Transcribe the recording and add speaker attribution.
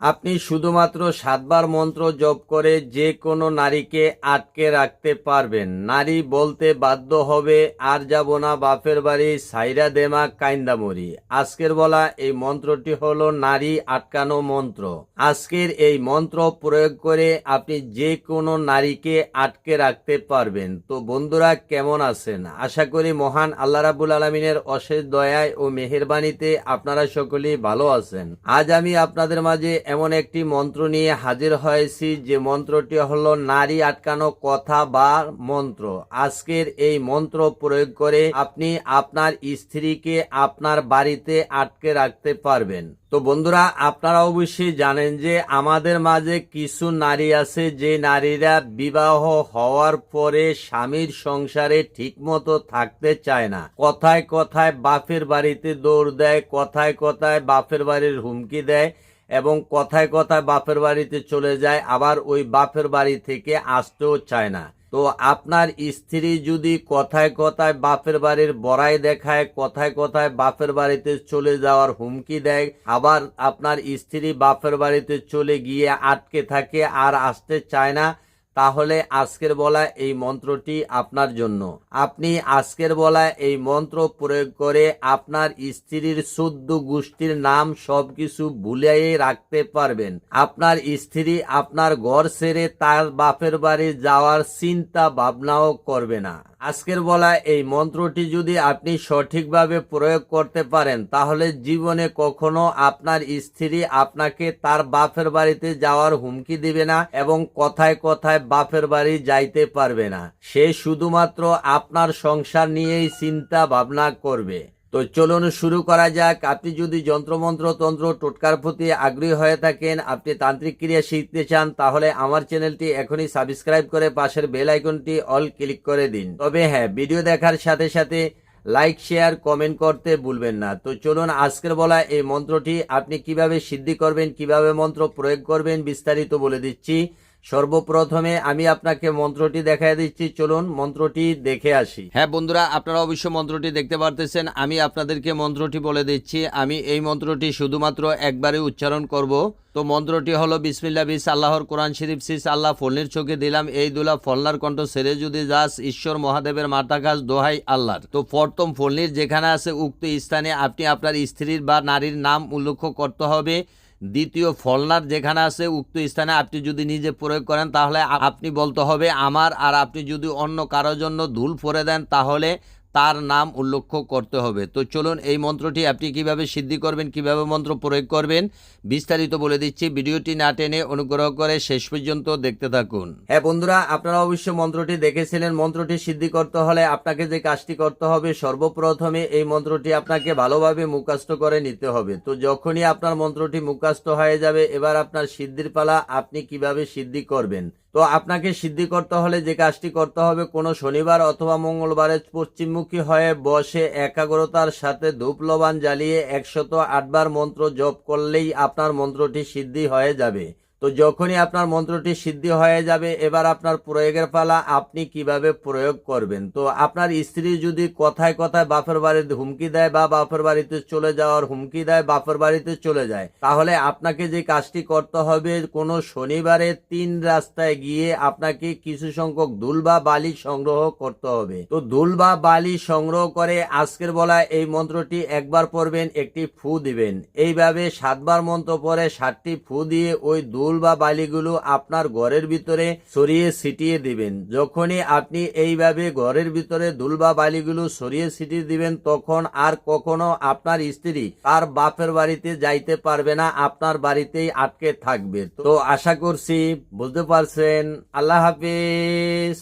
Speaker 1: আপনি শুধুমাত্র সাতবার মন্ত্র জপ করে যে কোনো নারীকে আটকে রাখতে পারবেন। নারী বলতে বাধ্য হবে, আর যাব না, বাপের বাড়ি সাইরা দেমা কাইন্দামরি আজকের বলা এই মন্ত্রটি হলো নারী আটকানো মন্ত্র। আজকের এই মন্ত্র প্রয়োগ করে আপনি যে কোনো নারীকে আটকে রাখতে পারবেন। তো বন্ধুরা, কেমন আছেন? আশা করি মহান আল্লাহ রাবুল আলমিনের অশেষ দয়ায় ও মেহেরবানিতে আপনারা সকলেই ভালো আছেন। আজ আমি আপনাদের মাঝে এমন একটি মন্ত্র নিয়ে হাজির হয়েছি যে মন্ত্রটি হলো নারী আটকানো কথা বা মন্ত্র। আজকের এই মন্ত্র প্রয়োগ করে আপনি আপনার স্ত্রীকে আপনার বাড়িতে আটকে রাখতে পারবেন। তো বন্ধুরা, আপনারা অবশ্যই জানেন যে আমাদের মাঝে কিছু নারী আছে যে নারীরা বিবাহ হওয়ার পরে স্বামীর সংসারে ঠিকমতো থাকতে চায় না। কথায় কথায় বাপের বাড়িতে দৌড় দেয়, কথায় কথায় বাপের বাড়ির হুমকি দেয় এবং কথায় কথায় বাপের বাড়িতে চলে যায়, আবার ওই বাপের বাড়ি থেকে আসতেও চায় না। তো আপনার স্ত্রী যদি কথায় কথায় বাপের বাড়ির বড়াই দেখায়, কথায় কথায় বাপের বাড়িতে চলে যাওয়ার হুমকি দেয়, আবার আপনার স্ত্রী বাপের বাড়িতে চলে গিয়ে আটকে থাকে আর আসতে চায় না তাহলে আজকের বলা এই মন্ত্রটি আপনার জন্য। আপনি আজকের বলা এই মন্ত্র প্রয়োগ করে আপনার স্ত্রীর শুদ্ধ গোষ্ঠীর নাম সবকিছু ভুলিয়ে রাখতে পারবেন। আপনার স্ত্রী আপনার ঘর সেরে তার বাপের বাড়ি যাওয়ার চিন্তা ভাবনাও করবে না। আজকের বলা এই মন্ত্রটি যদি আপনি সঠিকভাবে প্রয়োগ করতে পারেন, তাহলে জীবনে কখনো আপনার স্ত্রী আপনাকে তার বাপের বাড়িতে যাওয়ার হুমকি দিবে না এবং কথায় কথায় বাপের বাড়ি যাইতে পারবে না। সে শুধুমাত্র আপনার সংসার নিয়েই চিন্তা ভাবনা করবে। তো চলুন শুরু করা যাক। আপনি যদি যন্ত্রমন্ত্র তন্ত্র টোটকার প্রতি আগ্রহী হয়ে থাকেন, আপনি তান্ত্রিক ক্রিয়া শিখতে চান, তাহলে আমার চ্যানেলটি এখনই সাবস্ক্রাইব করে পাশের বেল আইকনটি অল ক্লিক করে দিন। তবে হ্যাঁ ভিডিও দেখার সাথে সাথে লাইক শেয়ার কমেন্ট করতে ভুলবেন না। তো চলুন আজকের বলা এই মন্ত্রটি আপনি কীভাবে সিদ্ধি করবেন, কীভাবে মন্ত্র প্রয়োগ করবেন বিস্তারিত বলে দিচ্ছি। সর্বপ্রথমে আমি আপনাকে মন্ত্রটি দেখাই দিচ্ছি। চলুন মন্ত্রটি দেখে আসি। হ্যাঁ বন্ধুরা, আপনারা অবশ্য মন্ত্রটি দেখতে পারতেছেন। আমি আপনাদেরকে মন্ত্রটি বলে দিচ্ছি। আমি এই মন্ত্রটি শুধুমাত্র একবারে উচ্চারণ করব। তো মন্ত্রটি হলো বিসমিল্লা বিস, আল্লাহর কোরআন শরীফ, সিস, আল্লাহ ফলনির চোখে দিলাম। এই দুলা ফলনার কণ্ঠ সেরে যদি যাস, ঈশ্বর মহাদেবের মাতা কাজ দোহাই আল্লাহর। তো প্রথম ফলনির যেখানে আছে, উক্ত স্থানে আপনি আপনার স্ত্রীর বা নারীর নাম উল্লেখ করতে হবে। দ্বিতীয় ফলনার যেখানে আছে, উক্ত স্থানে আপনি যদি নিজে প্রয়োগ করেন, তাহলে আপনি বলতে হবে আমার, আর আপনি যদি অন্য কারোর জন্য ধুল পরে দেন, তাহলে তার নাম উল্লেখ করতে হবে। তো চলুন এই মন্ত্রটি আপনি কীভাবে সিদ্ধি করবেন, কীভাবে মন্ত্র প্রয়োগ করবেন, বিস্তারিত বলে দিচ্ছি। ভিডিওটি না টেনে অনুগ্রহ করে শেষ পর্যন্ত দেখতে থাকুন। হ্যাঁ বন্ধুরা, আপনারা অবশ্য মন্ত্রটি দেখেছিলেন। মন্ত্রটি সিদ্ধি করতে হলে আপনাকে যে কাজটি করতে হবে, সর্বপ্রথমে এই মন্ত্রটি আপনাকে ভালোভাবে মুখাস্ত করে নিতে হবে। তো যখনই আপনার মন্ত্রটি মুখাস্ত হয়ে যাবে, এবার আপনার সিদ্ধির পালা আপনি কীভাবে সিদ্ধি করবেন তো আপনাকে সিদ্ধি করতে হলে যে কাজটি করতে হবে, কোনো শনিবার অথবা মঙ্গলবারে পশ্চিমমুখী হয়ে বসে একাগ্রতার সাথে ধূপ লবান জ্বালিয়ে একশত আটবার মন্ত্র জপ করলেই আপনার মন্ত্রটি সিদ্ধি হয়ে যাবে। তো যখনই আপনার মন্ত্রটি সিদ্ধি হয়ে যাবে, এবার আপনার প্রয়োগের পালা আপনি কীভাবে প্রয়োগ করবেন? তো আপনার স্ত্রী যদি কথায় কথায় বাপের বাড়িতে হুমকি দেয় বা বাপের বাড়িতে চলে যাওয়ার হুমকি দেয়, বাপের বাড়িতে চলে যায়, তাহলে আপনাকে যে কাজটি করতে হবে, কোনো শনিবারে তিন রাস্তায় গিয়ে আপনাকে কিছু সংখ্যক দুল বা বালি সংগ্রহ করতে হবে। তো দুল বা বালি সংগ্রহ করে আজকের বলা এই মন্ত্রটি একবার পড়বেন, একটি ফু দিবেন। এইভাবে সাতবার মন্ত্র পরে সাতটি ফু দিয়ে ওই দুল বা বালিগুলো আপনার ঘরের ভিতরে সরিয়ে ছিটিয়ে দিবেন। যখনই আপনি এইভাবে ঘরের ভিতরে দুল বা বালিগুলো সরিয়ে ছিটিয়ে দিবেন, তখন আর কখনো আপনার স্ত্রী আর বাপের বাড়িতে যাইতে পারবে না, আপনার বাড়িতেই আটকে থাকবে। তো আশা করছি বুঝতে পারছেন। আল্লাহ হাফিজ।